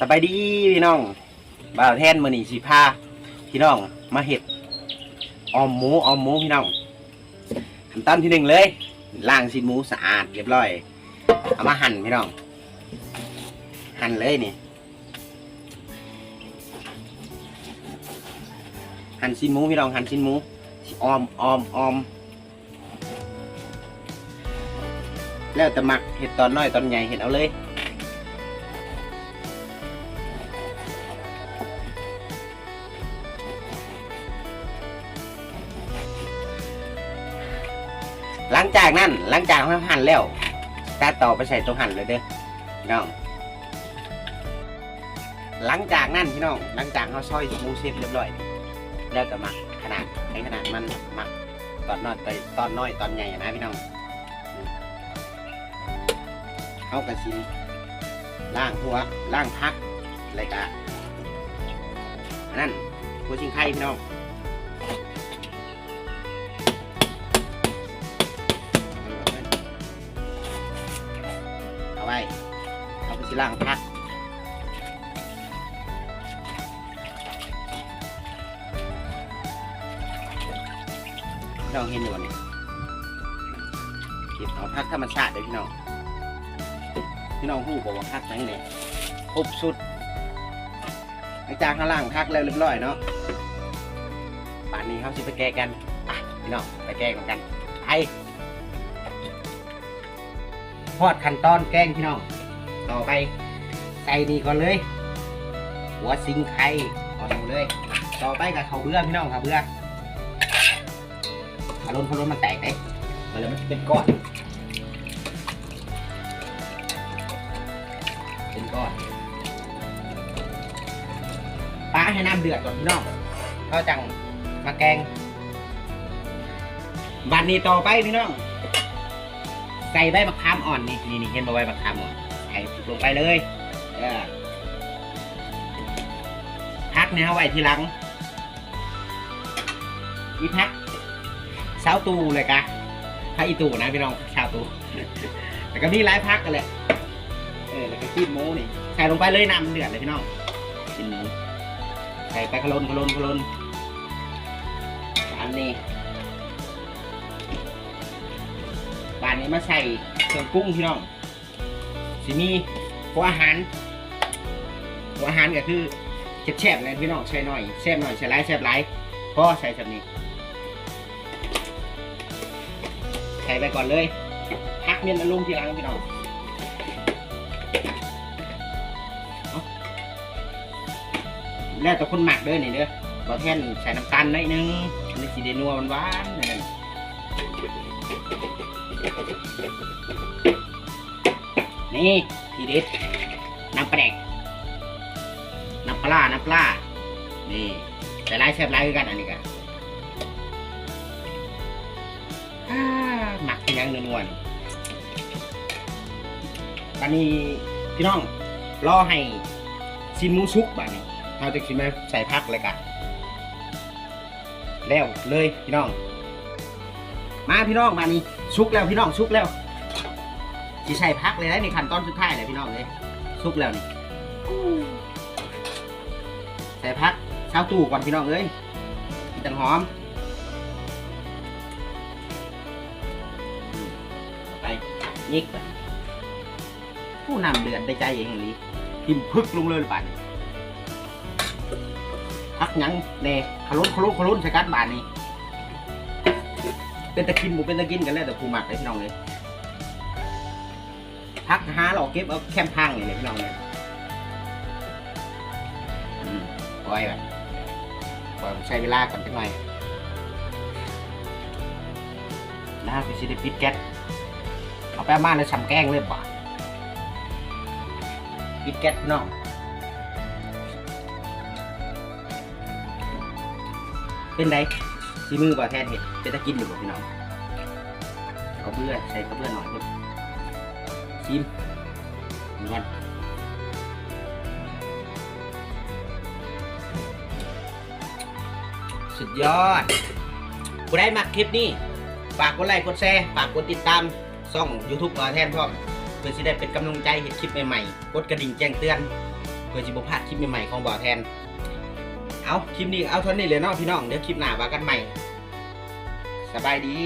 สบายดีพี่น้องบ่าวแทนมือนีสิพาพี่น้องมาเห็ดออมหมูออมหมูพี่น้องขั้นตอนที่หนึ่งเลยล้างชิ้นหมูสะอาดเรียบร้อยเอามาหั่นพี่น้อง หั่นเลยนี่หั่นชิ้นหมูพี่น้องหั่นชิ้นหมูออมออมออมแล้วแต่มักเห็ดตอนน้อยตอนใหญ่เห็ดเอาเลย หลังจากนั้นหลังจากเราหั่นแล้วตัดต่อไปใส่ตัวหั่นเลยเด้อพี่น้อง หลังจากนั้นพี่น้องหลังจากเราซอยหมูเสร็จเรียบร้อย แล้วก็หมักขนาดให้ขนาดมันหมักตอนน้อยไปตอนน้อยตอนใหญ่นะพี่น้องเขากระชินล่างหัวล่างพักอะไรกะอันนั้นหัวชิงไข่พี่น้อง สิล่างพักพี่น้องเห็นอยู่นี่เก็บเอาพักธรรมชาติเลยพี่น้อง พี่น้องหูบอกว่าพักจังเนี่ยครบสุดไอ้จางข้างล่างพักแล้วเรียบร้อยเนาะป่านนี้เขาสิไปแก้กันพี่น้องไปแก้กันกันไปพอดขั้นตอนแกงพี่น้อง ต่อไปใส่ดีก่อนเลย หัวซิงไข่ก่อนเลย ต่อไปกับข้าเบื่อพี่น้องข้าเบื่อพารุนพารุนมันแตกเลยมันเลยมันเป็นก้อน เป็นก้อนปลาให้น้ำเดือดก่อนพี่น้องก็จังมาแกงบันนี้ต่อไปพี่น้องใส่ใบมะขามอ่อนนี่นี่นี่เห็นใบมะขามอ่อน ใส่ลงไปเลยพักเนี่ยไว้ทีหลังอีพักเช้าตูเลยกะพระอีตูนะพี่น้องชาวตูแต่ก็มีหลายพักกันแหละเออแล้วก็ขี้หมูนี่ใส่ลงไปเลยน้ำเดือดเลยพี่น้องกินหมูใส่ไปขลนขลนขลนอันนี้บานนี้มาใส่เครื่องปรุงพี่น้อง สิมีหัวอาหารหัวอาหารก็คือแซ่บๆเลยพี่น้องใส่หน่อยแซ่บหน่อยใส่หลายแซ่บหลายพอใส่แบบนี้ใส่ไปก่อนเลยพักเมียนมาลุงทีหลังพี่น้องแล้วแต่คนหมักเด้อนี่เด้อบอแท่นใส่น้ำตาลหน่อยนึงนจะสีเดนัวมันหวานๆ นี่ทีเด็ดน้ำปลาแดกน้ำปลา น้ำปลา นี่ใส่ลายแซ่บลายกันอันนี้กันอ่าหมักเป็นยังนวลๆตอนนี้พี่น้องรอให้ซินหมูซุกบ่านี้เราจะชิมมใส่พักเลยกันแล้วเลยพี่น้อง มาพี่น้องมานี่ซุกแล้วพี่น้องซุกแล้ว สิใส่พักเลยนะในขั้นตอนสุดท้ายเลยพี่น้องเลยซุกแล้วนี่ใส่พักเช้าตู้ก่อนพี่น้องเอ้ยจังหอม ไปยิกไปผู้นำเดือนได้ใจเองหรือพิมพึกลงเลยหรือเปล่านพักยังเน่ขลุ่นขลุ่นขลุ่นใช้การบานนี่เป็นตะกินบุเป็นตะกินกันแล้วแต่ผู้หมักเลยพี่น้องเลย พักหาหลอกเก็บเอาแคมพังเลยพี่น้องเลยอืมปล่อยไปปล่อยใช้เวลาก่อนจังหน่อยนะพี่สิได้ปิดแก๊สเอาไปมาในสำแกงเลยบ่ะปิดแก๊สน้องเป็นไงซีมือบ่แทนเห็ดเป็นตะกินอยู่บ่พี่น้องเขาเบื่อใส่เขาเบื่อหน่อยพุ่น ชิมก่อนสุดยอดผู้ได้มักคลิปนี้ ฝากกดไลค์กดแชร์ฝากกดติดตามช่อง YouTube บ่าวแทนพร้อมเพื่อสิได้เป็นกำลังใจเห็นคลิปใหม่ๆ กดกระดิ่งแจ้งเตือน เพื่อจะบ่พลาดคลิปใหม่ๆของบ่าวแทน เอาคลิปนี้เอาเท่านี้เลยเนาะพี่น้อง เดี๋ยวคลิปหน้าว่ากันใหม่ สบายดี